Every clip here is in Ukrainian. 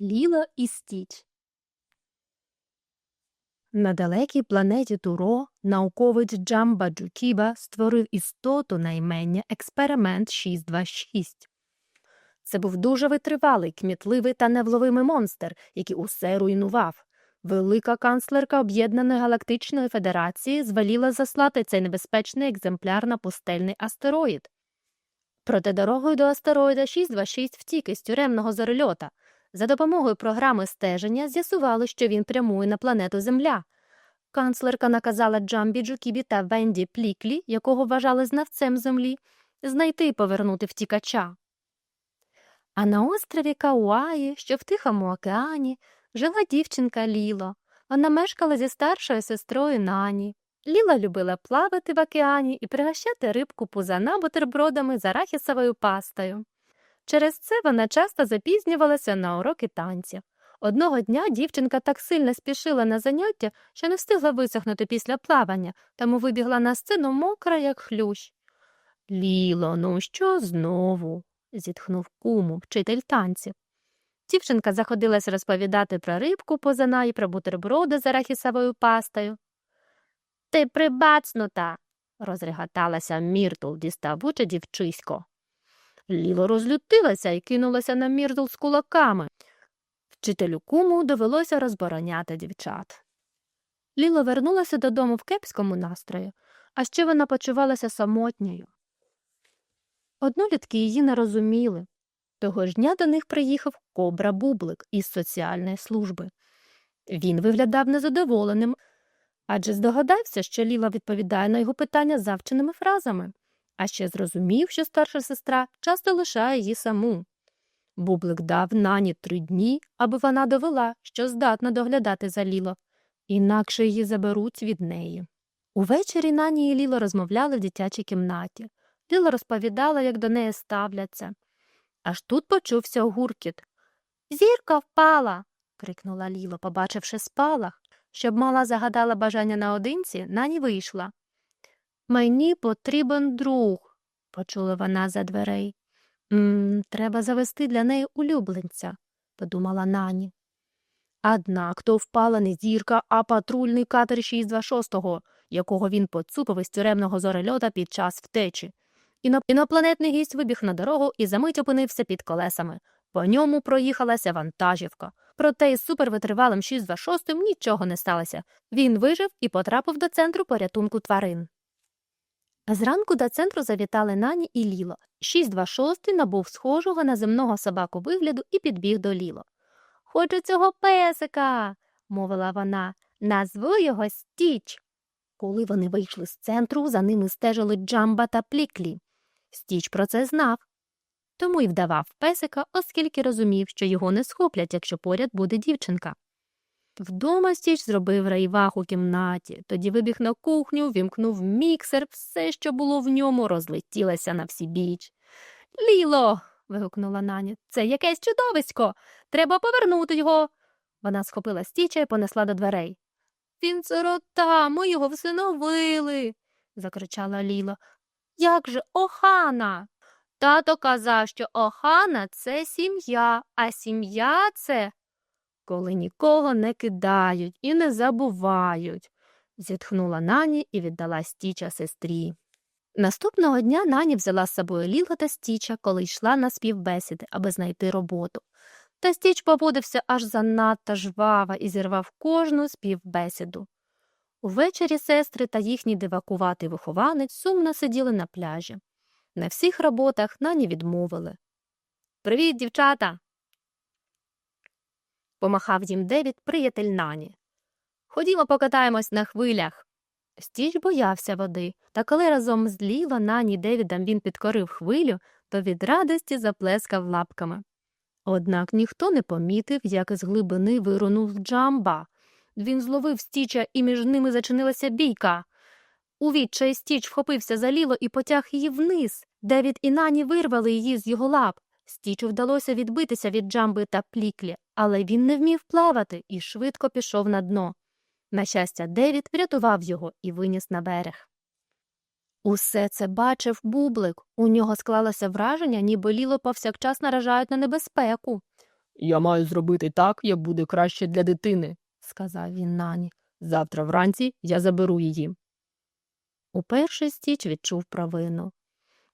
Ліло і Стіч. На далекій планеті Туро науковець Джамба Джукіба створив істоту на імення Експеримент 626. Це був дуже витривалий, кмітливий та невловимий монстр, який усе руйнував. Велика канцлерка Об'єднаної Галактичної Федерації звеліла заслати цей небезпечний екземпляр на пустельний астероїд. Проте дорогою до астероїда 626 втік із тюремного зорольота. За допомогою програми стеження з'ясували, що він прямує на планету Земля. Канцлерка наказала Джамбі Джукібі та Венді Пліклі, якого вважали знавцем землі, знайти і повернути втікача. А на острові Кауаї, що в Тихому океані, жила дівчинка Ліло. Вона мешкала зі старшою сестрою Нані. Ліла любила плавати в океані і пригощати рибку пузана бутербродами з арахісовою пастою. Через це вона часто запізнювалася на уроки танців. Одного дня дівчинка так сильно спішила на заняття, що не встигла висохнути після плавання, тому вибігла на сцену мокра, як хлющ. Ліло, ну що знову? зітхнув куму, вчитель танців. Дівчинка заходилась розповідати про рибку позана і про бутерброди з арахісовою пастою. Ти прибацнута, розреготалася Міртл, діставуче дівчисько. Ліло розлютилася і кинулася на Міртл з кулаками. Вчителю куму довелося розбороняти дівчат. Ліло вернулася додому в кепському настрої, а ще вона почувалася самотньою. Однолітки її не розуміли. Того ж дня до них приїхав кобра Бублик із соціальної служби. Він виглядав незадоволеним, адже здогадався, що Ліла відповідає на його питання завченими фразами, а ще зрозумів, що старша сестра часто лишає її саму. Бублик дав нані три дні, аби вона довела, що здатна доглядати за Ліло, інакше її заберуть від неї. Увечері нані і Ліло розмовляли в дитячій кімнаті. Ліла розповідала, як до неї ставляться. Аж тут почувся гуркіт. Зірка впала. крикнула Ліло, побачивши спалах. Щоб мала загадала бажання наодинці, нані вийшла. Мені потрібен друг, почула вона за дверей. «М, Треба завести для неї улюбленця, подумала нані. Однак то впала не зірка, а патрульний катер 626-го, якого він поцупив із тюремного зорельота під час втечі. Іно- Інопланетний гість вибіг на дорогу і за мить опинився під колесами. По ньому проїхалася вантажівка. Проте із супервитривалим 626 нічого не сталося. Він вижив і потрапив до центру порятунку тварин. Зранку до центру завітали Нані і Ліло. 626 набув схожого на земного собаку вигляду і підбіг до Ліло. Хочу цього песика, мовила вона. Назву його Стіч. Коли вони вийшли з центру, за ними стежили Джамба та Пліклі. Стіч про це знав. Тому й вдавав песика, оскільки розумів, що його не схоплять, якщо поряд буде дівчинка. Вдома Стіч зробив рейвах у кімнаті, тоді вибіг на кухню, вімкнув міксер, все, що було в ньому, розлетілося на всі біч. Ліло. вигукнула Наня. Це якесь чудовисько. Треба повернути його. Вона схопила стіча і понесла до дверей. Він сирота, ми його всиновили, закричала Ліло. Як же Охана? Тато казав, що Охана це сім'я, а сім'я це коли нікого не кидають і не забувають, зітхнула Нані і віддала стіча сестрі. Наступного дня Нані взяла з собою Ліло та Стіча, коли йшла на співбесіди, аби знайти роботу. Та Стіч поводився аж занадто жваво і зірвав кожну співбесіду. Увечері сестри та їхній дивакуватий вихованець сумно сиділи на пляжі. На всіх роботах Нані відмовили. Привіт, дівчата. Помахав їм Девід, приятель Нані. Ходімо покатаємось на хвилях. Стіч боявся води, та коли разом з Ліло, Нані Девідом він підкорив хвилю, то від радості заплескав лапками. Однак ніхто не помітив, як із глибини вирунув Джамба. Він зловив стіча, і між ними зачинилася бійка. У відчай стіч вхопився за ліло і потяг її вниз. Девід і Нані вирвали її з його лап. Стічу вдалося відбитися від джамби та пліклі, але він не вмів плавати і швидко пішов на дно. На щастя, Девід врятував його і виніс на берег. Усе це бачив бублик. У нього склалося враження, ніби ліло повсякчас наражають на небезпеку. Я маю зробити так, як буде краще для дитини, сказав він нані. Завтра вранці я заберу її. Уперше Стіч відчув провину.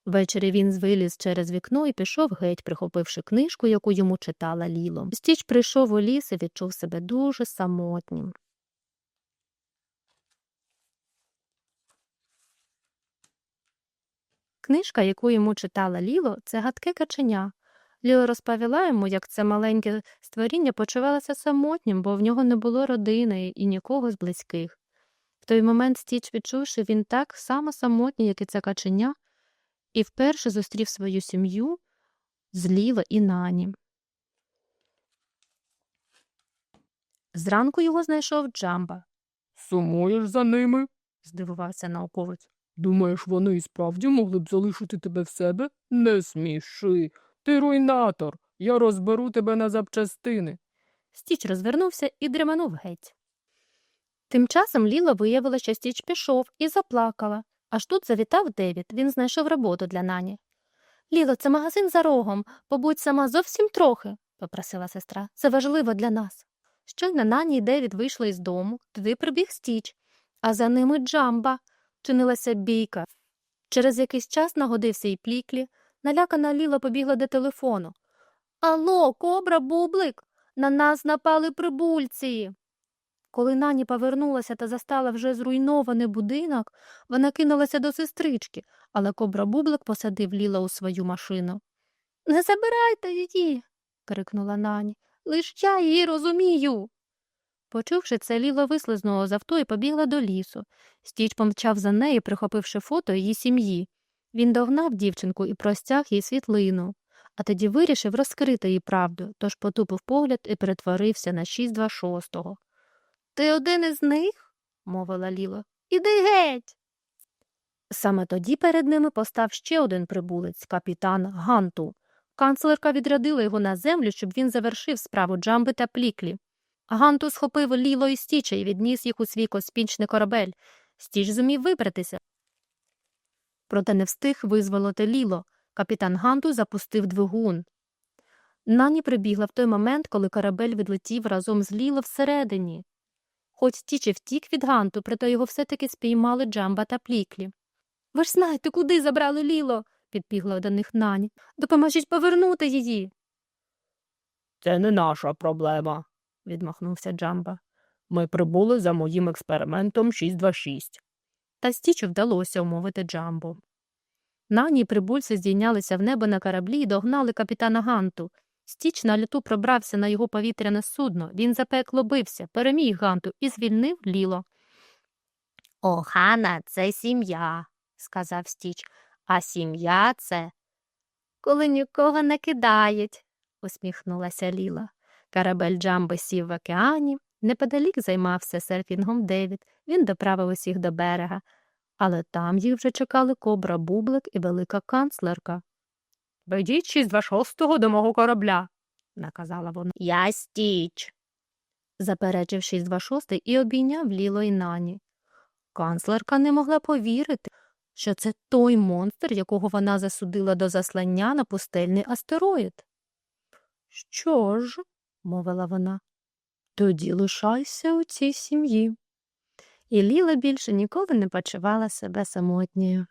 Ввечері він звиліз через вікно і пішов геть, прихопивши книжку, яку йому читала Ліло. Стіч прийшов у ліс і відчув себе дуже самотнім. Книжка, яку йому читала Ліло, це гадке каченя. Ліло розповіла йому, як це маленьке створіння почувалося самотнім, бо в нього не було родини і нікого з близьких. В той момент Стіч відчув, що він так само самотній, як і це каченя, і вперше зустрів свою сім'ю з Ліло і Нані. Зранку його знайшов Джамба, Сумуєш за ними? здивувався науковець. Думаєш, вони і справді могли б залишити тебе в себе? Не сміши. Ти руйнатор. Я розберу тебе на запчастини. Стіч розвернувся і дременув геть. Тим часом Ліла виявила, що Стіч пішов і заплакала. Аж тут завітав Девід, він знайшов роботу для Нані. Ліло, це магазин за рогом. Побудь сама зовсім трохи, попросила сестра. Це важливо для нас. Щойно Нані і Девід вийшли із дому, туди прибіг Стіч, а за ними Джамба. Чинилася бійка. Через якийсь час нагодився й пліклі. Налякана Ліла побігла до телефону. Алло, кобра, бублик, на нас напали прибульці. Коли нані повернулася та застала вже зруйнований будинок, вона кинулася до сестрички, але кобра бублик посадив Ліла у свою машину. Не забирайте її. крикнула нані. Лиш я її розумію. Почувши це, Ліла вислизнула з авто і побігла до лісу. Стіч помчав за нею, прихопивши фото її сім'ї. Він догнав дівчинку і простяг їй світлину, а тоді вирішив розкрити їй правду, тож потупив погляд і перетворився на 626-го. Ти один із них? мовила Ліла. Іди геть. Саме тоді перед ними постав ще один прибулець, капітан Ганту. Канцлерка відрядила його на землю, щоб він завершив справу Джамби та пліклі. Ганту схопив Ліло і Стіча і відніс їх у свій космічний корабель. Стіч зумів вибратися. Проте не встиг визволити Ліло. Капітан Ганту запустив двигун. Нані прибігла в той момент, коли корабель відлетів разом з Ліло всередині. Хоч Стіч і втік від Ганту, проте його все-таки спіймали Джамба та пліклі. Ви ж знаєте, куди забрали Ліло? підбігла до них Нані. Допоможіть повернути її. Це не наша проблема, відмахнувся Джамба. Ми прибули за моїм експериментом 626. Та Стічу вдалося умовити Джамбо. Нані й прибульці здійнялися в небо на кораблі і догнали капітана Ганту. Стіч на люту пробрався на його повітряне судно. Він запекло бився, переміг Ганту і звільнив Ліло. Охана це сім'я, сказав Стіч, а сім'я це. Коли нікого не кидають, усміхнулася Ліла. Корабель Джамби сів в океані. Неподалік займався серфінгом Девід. Він доправив усіх до берега. Але там їх вже чекали кобра Бублик і велика канцлерка. Ведіть 626-го до мого корабля. наказала вона. Я стіч. заперечив 626 і обійняв Ліло і нані. Канцлерка не могла повірити, що це той монстр, якого вона засудила до заслання на пустельний астероїд. Що ж, мовила вона, тоді лишайся у цій сім'ї. І Ліла більше ніколи не почувала себе самотньою.